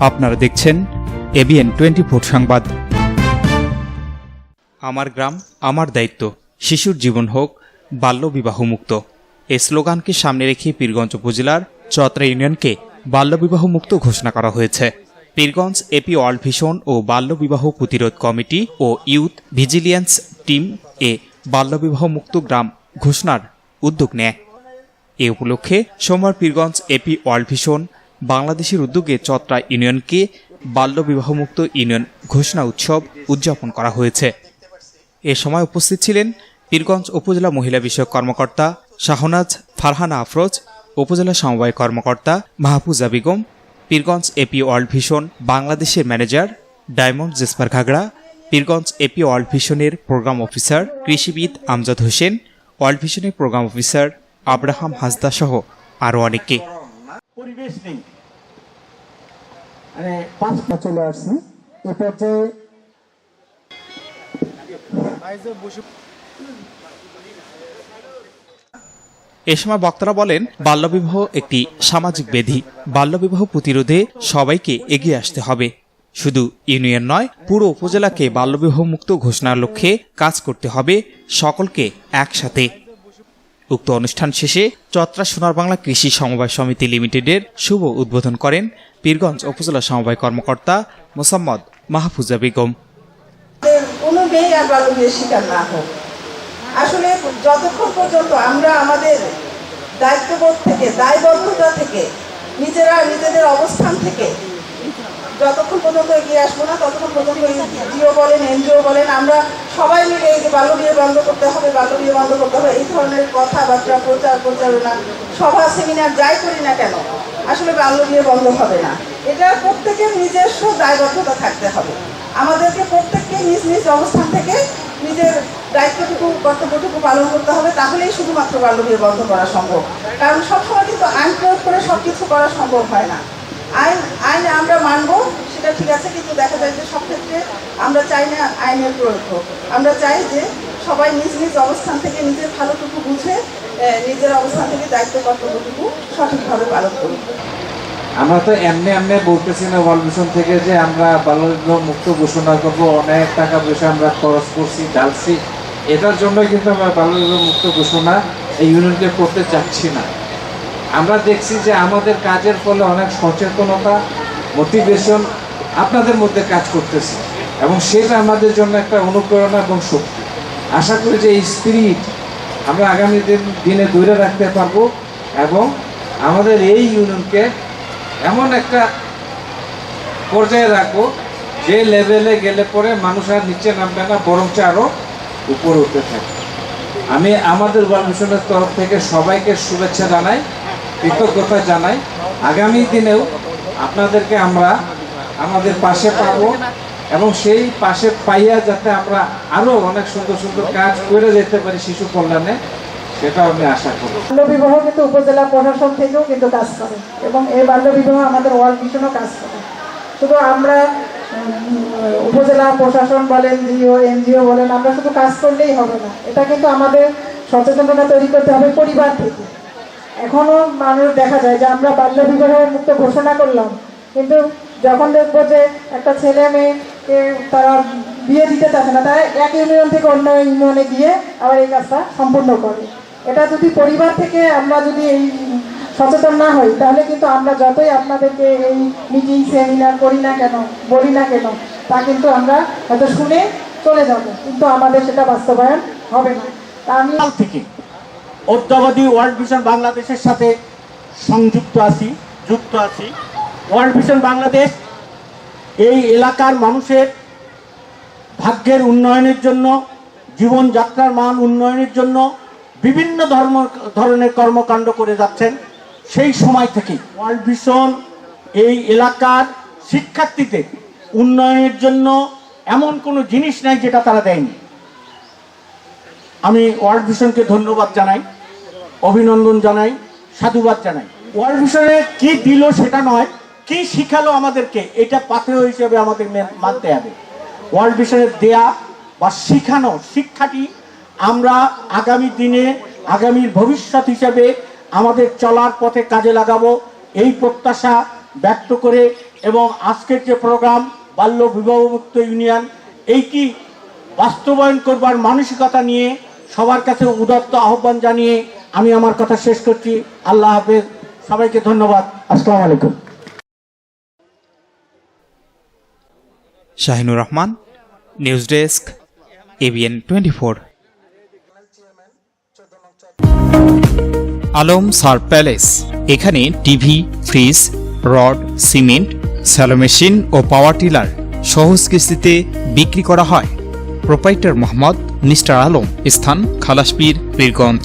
আপনারা দেখছেন ABN twenty four সংবাদ। আমার গ্রাম, আমার দায়িত্ব, শিশুর জীবন হোক বাল্যবিবাহ মুক্ত। এই স্লোগানকে সামনে রেখে পীরগঞ্জ উপজেলার চত্রা ইউনিয়নকে বাল্যবিবাহ মুক্ত ঘোষণা করা হয়েছে। পীরগঞ্জ এপি ওয়ার্ল্ড ভিশন ও বাল্যবিবাহ প্রতিরোধ কমিটি ও ইউথ ভিজিলিয়েন্স টিম এ বাল্যবিবাহ মুক্ত গ্রাম ঘোষণার উদ্যোগ নেয়। এ উপলক্ষে সোমবার পীরগঞ্জ এপি ওয়ার্ল্ড ভিশন বাংলাদেশের উদ্যোগে চত্রা ইউনিয়নকে বাল্যবিবাহমুক্ত ইউনিয়ন ঘোষণা উৎসব উদযাপন করা হয়েছে। এ সময় উপস্থিত ছিলেন পীরগঞ্জ উপজেলা মহিলা বিষয়ক কর্মকর্তা শাহনাজ ফারহানা আফরোজ, উপজেলা সমবায় কর্মকর্তা Mahfuza Begum, Pirganj AP World Vision বাংলাদেশের manager Diamond Jesper Ghagra, Pirganj AP World ভিশনের programme officer কৃষিবিদ আমজাদ হোসেন, ওয়ার্ল্ড ভিশনের প্রোগ্রাম অফিসার আব্রাহাম হাসদা সহ আরও অনেকে পরিবেশ নেই মানে চলে আসছি। এ পর্যায়ে এ সময় বক্তারা বলেন বাল্যবিবাহ একটি সামাজিক ব্যাধি বাল্যবিবাহ প্রতিরোধে সবাইকে এগিয়ে আসতে হবে। শুধু ইউনিয়ন নয় পুরো উপজেলাকে বাল্যবিবাহ মুক্ত ঘোষণার লক্ষ্যে কাজ করতে হবে সকলকে একসাথে। উক্ত অনুষ্ঠান শেষে চত্রা সোনার বাংলা কৃষি সমবায় সমিতি লিমিটেডের শুভ উদ্বোধন করেন পীরগঞ্জ উপজেলা সমবায় কর্মকর্তা মোসাম্মদ মাহফুজা বেগম। কোনো মেয়ে আর বাল্য বিয়ের শিকার না হোক। আসলে যতক্ষণ পর্যন্ত আমরা আমাদের দায়িত্ববোধ থেকে, দায়বদ্ধতা থেকে, নিজেরা নিজেদের অবস্থান থেকে যতক্ষণ পর্যন্ত এগিয়ে আসব না, ততক্ষণ পর্যন্ত জিও বলেন, এনজিও বলেন, আমরা সবাই মিলে এই যে বাল্য বিয়ে বন্ধ করতে হবে বাল্য বিয়ে বন্ধ করতে হবে, এই ধরনের কথাবার্তা, প্রচার প্রচারণা, সভা, সেমিনার যাই করি না কেন, আসলে বাল্য বিয়ে বন্ধ হবে না। এটা প্রত্যেকের নিজস্ব দায়বদ্ধতা থাকতে হবে। আমাদেরকে প্রত্যেককে নিজ নিজ অবস্থান থেকে নিজের দায়িত্বটুকু, কর্তব্যটুকু পালন করতে হবে, তাহলেই শুধুমাত্র বাল্য বিয়ে বন্ধ করা সম্ভব। কারণ সবসময় কিন্তু আইন প্রয়োগ করে সব কিছু করা সম্ভব হয় না। আইন আইন আমরা মানব, সেটা ঠিক আছে, কিন্তু দেখা যায় যে সব ক্ষেত্রে আমরা চাই না আইনের প্রয়োগ আমরা চাই যে সবাই নিজ নিজ অবস্থান থেকে নিজের ভালোটুকু বুঝে নিজের অবস্থান থেকে দায়িত্ব কর্তব্যটুকু সঠিকভাবে পালন করুক। আমরা তো এমনি এমনি বলতেছি না ওয়ার্ল্ড মিশন থেকে যে আমরা বাল্যবিবাহ মুক্ত ঘোষণা করব, অনেক টাকা পয়সা আমরা খরচ করছি, ঢালছি। এটার জন্যই কিন্তু আমরা বাল্যবিবাহ মুক্ত ঘোষণা এই ইউনিয়নকে করতে চাচ্ছি না। আমরা দেখছি যে আমাদের কাজের ফলে অনেক সচেতনতা মোটিভেশন আপনাদের মধ্যে কাজ করতেছে এবং সেটা আমাদের জন্য একটা অনুপ্রেরণা এবং শক্তি। আশা করি যে এই স্পিরিট আমরা আগামী দিন, দিনে ধরে রাখতে পারব এবং আমাদের এই ইউনিয়নকে এমন একটা পর্যায়ে রাখব যে লেভেলে গেলে পরে মানুষ আর নিচে নামবে না, বরঞ্চ আরও উপরে উঠতে থাকবে। আমি আমাদের ওয়ার্ল্ড মিশনের তরফ থেকে সবাইকে শুভেচ্ছা জানাই। কৃতজ্ঞতা জানাই। আগামী দিনেও আপনাদেরকে আমরা আমাদের পাশে পাব এবং সেই পাশে পাইয়া যাতে আমরা আরও অনেক সুন্দর সুন্দর কাজ করে যেতে পারি শিশু কল্যাণে, সেটাও আমি আশা করি। বাল্যবিবাহ কিন্তু উপজেলা প্রশাসন থেকেও কিন্তু কাজ করে এবং এই বাল্যবিবাহ আমাদের ওয়ার্ল্ড মিশনও কাজ করে। শুধু আমরা উপজেলা প্রশাসন বলেন, জিও, এনজিও বলেন, আমরা শুধু কাজ করলেই হবে না। এটা কিন্তু আমাদের সচেতনতা তৈরি করতে হবে পরিবার থেকে। এখনও মানুষ দেখা যায় যে আমরা বাল্য বিবাহ মুক্ত ঘোষণা করলাম, কিন্তু যখন দেখব যে একটা ছেলে মেয়েকে তারা বিয়ে দিতে চাচ্ছে না, তারা এক ইউনিয়ন থেকে অন্য ইউনিয়নে গিয়ে আবার এই কাজটা সম্পূর্ণ করে। এটা যদি পরিবার থেকে আমরা যদি এই সচেতন না হই, তাহলে কিন্তু আমরা যতই আপনাদেরকে এই মিটিং সেমিনার করি না কেন, বলি না কেন, তা কিন্তু আমরা হয়তো শুনে চলে যাব, কিন্তু আমাদের সেটা বাস্তবায়ন হবে না। তা আমি থেকে অদ্যাবধি ওয়ার্ল্ড ভিশন বাংলাদেশের সাথে সংযুক্ত আছি, যুক্ত আছি। ওয়ার্ল্ড ভিশন বাংলাদেশ এই এলাকার মানুষের ভাগ্যের উন্নয়নের জন্য, জীবনযাত্রার মান উন্নয়নের জন্য বিভিন্ন ধর্ম, ধরনের কর্মকাণ্ড করে যাচ্ছেন। সেই সময় থেকেই ওয়ার্ল্ড ভিশন এই এলাকার শিক্ষার্থীদের উন্নয়নের জন্য এমন কোনো জিনিস নাই যেটা তারা দেয়নি। আমি ওয়ার্ল্ড ভিশনকে ধন্যবাদ জানাই। অভিনন্দন জানাই, সাধুবাদ জানাই। ওয়ার্ল্ড ভিশনে কি দিল সেটা নয়, কি শিখালো আমাদেরকে, এটা পাথেয় হিসেবে আমাদের মানতে হবে। ওয়ার্ল্ড ভিশনের দেয়া বা শিখানো শিক্ষাটি আমরা আগামী দিনে আগামীর ভবিষ্যৎ হিসেবে আমাদের চলার পথে কাজে লাগাবো, এই প্রত্যাশা ব্যক্ত করে এবং আজকের যে প্রোগ্রাম, বাল্য বিবাহমুক্ত ইউনিয়ন, এইটি বাস্তবায়ন করবার মানসিকতা নিয়ে সবার কাছে উদাত্ত আহ্বান জানিয়ে আমি আমার কথা শেষ করছি। আল্লাহ হাফেজ। সবাইকে ধন্যবাদ। আসসালামু আলাইকুম। Shahinur Rahman, news desk, ABN twenty four. Alam সার প্যালেস। এখানে TV fridge rod cement shallow machine ও পাওয়ার টিলার সহজ কিস্তিতে বিক্রি করা হয়। প্রোপাইটার মোহাম্মদ নিস্টার আলম। স্থান Khalaspir Pirganj